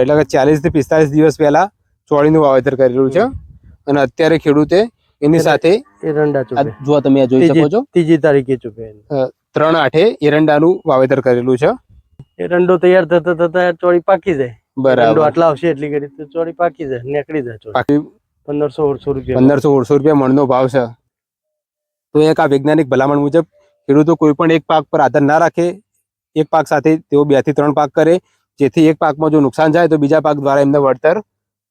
એટલે કે ચાલીસથી પિસ્તાલીસ દિવસ પહેલા ચોળીનું વાવેતર કરેલું છે. અને અત્યારે ખેડૂતે એની સાથે જો તમે આ જોઈ શકો છો. ત્રીજી તારીખે ચૂકે ત્રણ આઠે એરંડાનું વાવેતર કરેલું છે. એરંડો તૈયાર થતા થતા ચોળી પાકી જાય. બરાબર. આટલા આવશે એટલી ઘડી તો ચોળી પાકી જાય નીકળી જાય ચોળી. બાકી પંદરસો ઓળસો રૂપિયા. પંદરસો ઓળસો રૂપિયા મણનો ભાવ છે. તો એક આ વૈજ્ઞાનિક ભલામણ મુજબ ખેડૂતો કોઈ પણ એક પાક પર આધાર ના રાખે એક પાક સાથે તેઓ બેથી ત્રણ પાક કરે જેથી એક પાકમાં જો નુકસાન જાય તો બીજા પાક દ્વારા એમને વળતર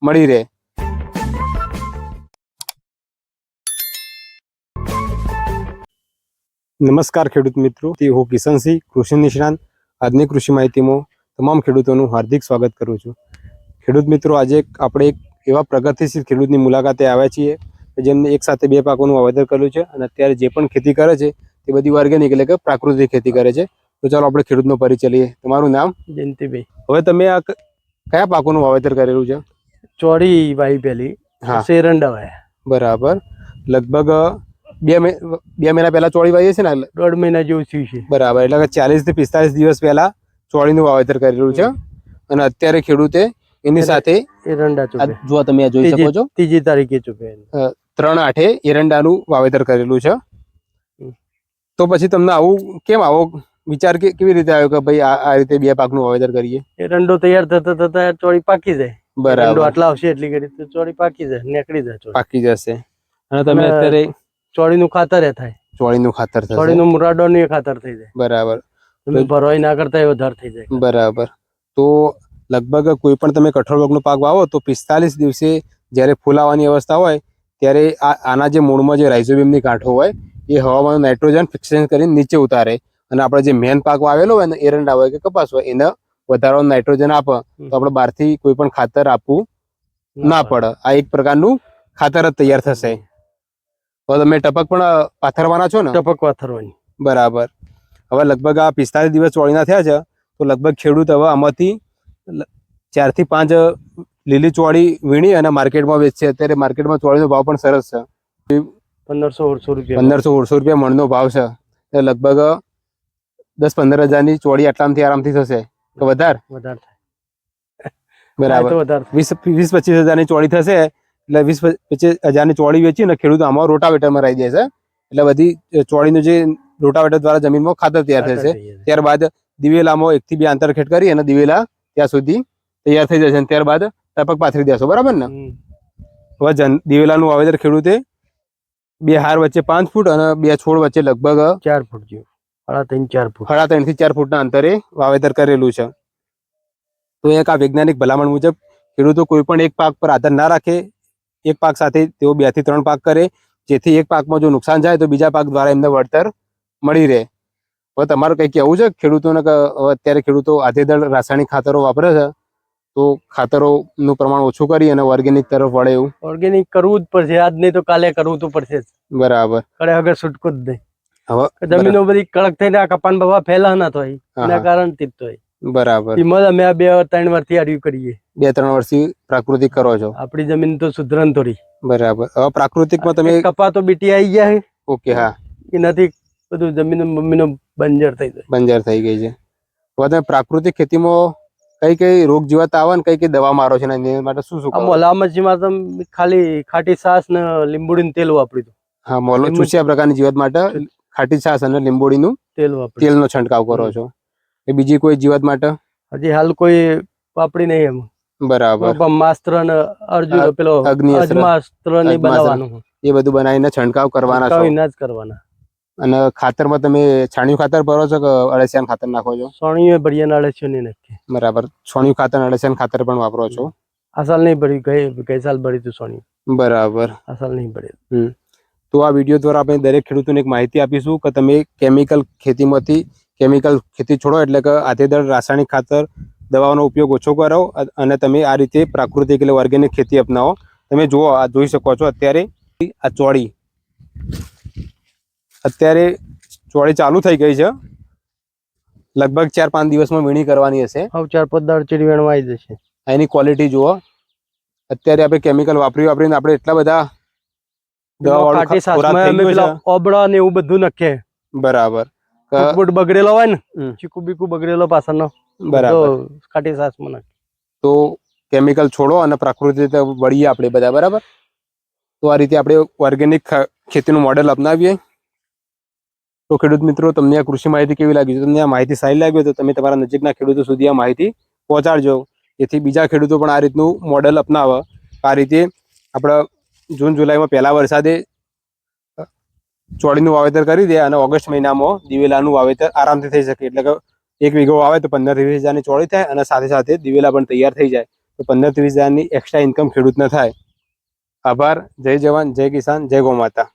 મળી રહે. નમસ્કાર ખેડૂત મિત્રો. હું કિશનસિંહ, કૃષિ નિષ્ણાંત. આજની કૃષિ માહિતીમાં તમામ ખેડૂતોનું હાર્દિક સ્વાગત કરું છું. ખેડૂત મિત્રો, આજે આપણે એક એવા પ્રગતિશીલ ખેડૂતની મુલાકાતે આવ્યા છીએ જેમને એક સાથે બે પાકોનું વાવેતર કર્યું છે અને અત્યારે જે પણ ખેતી કરે છે તે બધી ઓર્ગેનિક એટલે કે પ્રાકૃતિક ખેતી કરે છે. તો ચાલો આપણે ખેડૂતનો પરિચય લઈએ. તમારું નામ? જયંતિભાઈ. હવે તમે આ કયા પાકોનું વાવેતર કરેલું છે? ચોળી વાઈ પેલી હા. પછી વાયા. બરાબર. લગભગ બે બે મહિના પહેલા ચોળી વાવીએ છે ને? દોઢ મહિના જેવું થયું છે. બરાબર. એટલે કે ચાલીસથી પિસ્તાલીસ દિવસ પહેલા ચોળીનું વાવેતર કરેલું છે. અને અત્યારે ખેડૂતે એની સાથે એરંડા ચૂપે જો તમે આ જોઈ શકો છો. ત્રીજી તારીખે ચૂપે ત્રણ આઠે એરંડાનું વાવેતર કરેલું છે. તો પછી તમને આવું કેમ આવો વિચાર કે કેવી રીતે આવ્યો કે ભાઈ આ રીતે બે પાકનું વાવેતર કરીએ? એરંડો તૈયાર થતા થતા ચોળી પાકી જાય. બરાબર. આટલા આવશે એટલી ઘડી તો ચોળી પાકી જાય નીકળી જાય પાકી જશે. અને તમે અત્યારે ચોળીનું ખાતર એ થાય. ચોળીનું ખાતર થશે. ચોળીનું મુરાડોનું એ ખાતર થઈ જાય. બરાબર. ભરવાઈ ના કરતા એ વધારે થઈ જાય. બરાબર. તો લગભગ કોઈ પણ તમે કઠોળ વર્ગનો પાક વાવો તો પિસ્તાલીસ દિવસે જ્યારે ફૂલાવાની અવસ્થા હોય ત્યારે આ આના જે મૂળમાં જે રાઇઝોબિયમની ગાંઠો હોય એ હવામાન નાઇટ્રોજન ફિક્સેશન કરીને નીચે ઉતારે. અને આપણે જે મેન પાક વાવેલો હોય ને એરંડા હોય કે કપાસ હોય એને વધારો નાઇટ્રોજન આપે તો આપણે બહારથી કોઈ પણ ખાતર આપવું ના પડે. આ એક પ્રકારનું ખાતર જ તૈયાર થશે. તો તમે ટપક પણ પાથરવાના છો ને? ટપક પાથરવાની. બરાબર. હવે લગભગ આ પિસ્તાલીસ દિવસ ચોળીના થયા છે તો લગભગ ખેડૂત હવે આમાંથી ચાર ચારથી પાંચ લીલી ચોળી વીણી અને માર્કેટમાં વેચશે. અત્યારે માર્કેટમાં ચોળીનો ભાવ પણ સરસ છે. પંદરસો ઓળસો રૂપિયા. પંદરસો ઓળસો રૂપિયા મણનો ભાવ છે. લગભગ દસ પંદર હજારની ચોળી આટલામાંથી આરામથી થશે કે વધારે? વધારે બરાબર. વીસ વીસ પચીસ હજારની ચોળી થશે એટલે વીસ પચીસ હજારની ચોળી વેચી ને ખેડૂત આમાં રોટાવેટરમાં રહી જશે એટલે બધી ચોળીનું જે રોટાવેટર દ્વારા જમીનમાં ખાતર તૈયાર થશે. ત્યારબાદ દિવેલામાં એક થી બે આંતરખેટ કરી અને દિવેલા ત્યાં સુધી તૈયાર થઈ જશે અને ત્યારબાદ ટપક પાથરી દેશો. બરાબર ને. હવે જન દિવેલાનું વાવેતર ખેડૂતે બે હાર વચ્ચે પાંચ ફૂટ અને બે છોડ વચ્ચે લગભગ ચાર ફૂટ જેવું. સાડા ત્રણ ચાર ફૂટ. સાડા ત્રણથી ચાર ફૂટના અંતરે વાવેતર કરેલું છે. તો એક આ વૈજ્ઞાનિક ભલામણ મુજબ ખેડૂતો કોઈ પણ એક પાક પર આધાર ના રાખે એક પાક સાથે તેઓ બેથી ત્રણ પાક કરે જેથી એક પાકમાં જો નુકસાન જાય તો બીજા પાક દ્વારા એમને વળતર મળી રહે. હવે તમારું કંઈ કહેવું છે? ખેડૂતોને અત્યારે ખેડૂતો આધેદળ રાસાયણિક ખાતરો વાપરે છે તો ખાતરોનું પ્રમાણ ઓછું કરી અને ઓર્ગેનિક તરફ વળે એવું. ઓર્ગેનિક કરવું જ પડશે. આજ નહીં તો કાલે કરવું તો પડશે બરાબર. કડે આગળ છૂટકો જ નહીં. જમીનો બધી કડક થઈને આ કપાન બાબા ફેલા ના થાય એના કારણથી તો બરાબર. એમાં અમે બે ત્રણ વર્ષથી આર્યું કરીએ. બે ત્રણ વર્ષથી પ્રાકૃતિક કરો છો. આપણી જમીન તો સુધરન થોડી. બરાબર. હવે પ્રાકૃતિકમાં તમે કપા તો બીટી આવી ગયા ઓકે હા. એ નથી બધું જમીન મમ્મીનો બંજર થઈ જાય. બંજર થઈ ગઈ છે. હવે તમે પ્રાકૃતિક ખેતીમાં કઈ કઈ રોગ જીવાત આવે ને કઈ કઈ દવા મારો છે ને એની માટે શું શું આ કરો? મોલામચીમાં તો ખાલી ખાટી સાસ ને લીંબુડીનું તેલ વાપર્યું હા મોલો ચૂસ્યા પ્રકારની જીવાત માટે ખાટી છાશ અને લીંબોળીનું તેલ તેલનો છંટકાવ કરો છો. એ બીજી કોઈ જીવાત માટે? હજી હાલ કોઈ વાપરી નહીં એમ. બરાબર. માસ્ત્ર ને અર્જુન પેલો અગ્નિઅસ્ત્ર. અજમાસ્ત્ર. ને બનાવવાનું એ બધું બનાવીને છંટકાવ કરવાના છો? જ કરવાના. અને ખાતરમાં તમે છાણિયું ખાતર ભરો છો કે અળસિયાનું ખાતર નાખો છો? સોણીએ ભરિયા નાળે છે નહીં નક્કી બરાબર. છાણિયું ખાતર અળસિયાનું ખાતર પણ વાપરો છો? આ સાલ નહીં ભર્યું ગઈ ગઈ સાલ ભરી તું સોણી બરાબર. આ સાલ નહીં ભર્યું. તો આ વીડિયો દ્વારા આપણે દરેક ખેડૂતોને એક માહિતી આપીશું કે તમે કેમિકલ ખેતીમાંથી કેમિકલ ખેતી છોડો એટલે કે આધેદળ રાસાયણિક ખાતર દવાઓનો ઉપયોગ ઓછો કરો અને તમે આ રીતે પ્રાકૃતિક એટલે ઓર્ગેનિક ખેતી અપનાવો. તમે જુઓ આ જોઈ શકો છો અત્યારે આ ચોળી. અત્યારે ચોળી ચાલુ થઈ ગઈ છે. લગભગ ચાર પાંચ દિવસમાં વીણી કરવાની હશે. હવે ચાર પાંચ દાળ ચીડી વેણવા આવી જશે. એની ક્વોલિટી જુઓ. અત્યારે આપણે કેમિકલ વાપરી વાપરીને આપણે એટલા બધા ઓબળા ને એવું બધું નખે. બરાબર. ફૂટબૂટ બગડેલો હોય ને ચીકુ બીકુ બગડેલો પાછળનો બરાબર. તો ખાટી છાસમાં નાખે. તો કેમિકલ છોડો અને પ્રાકૃતિક રીતે વળીએ આપણે બધા બરાબર? તો આ રીતે આપણે ઓર્ગેનિક ખેતીનું મોડેલ અપનાવીએ. તો ખેડૂત મિત્રો તમને આ કૃષિ માહિતી કેવી લાગી? તમને આ માહિતી સારી લાગી હોય તો તમે તમારા નજીકના ખેડૂતો સુધી આ માહિતી પહોંચાડજો. જેથી બીજા ખેડૂતો પણ આ રીતનું મોડેલ અપનાવે. આ રીતે આપણા જૂન, જુલાઈમાં પહેલા વરસાદે ચોળીનું વાવેતર કરી દે અને ઓગસ્ટ મહિનામાં દિવેલાનું વાવેતર આરામથી થઈ શકે. એટલે કે એક વીઘો વાવે તો પંદર વીસ હજારની ચોળી થાય અને સાથે સાથે દિવેલા પણ તૈયાર થઈ જાય. તો પંદર ત્રીસ હજારની એક્સ્ટ્રા ઇન્કમ ખેડૂતને થાય. આભાર. જય જવાન, જય કિસાન, જય ગૌ માતા.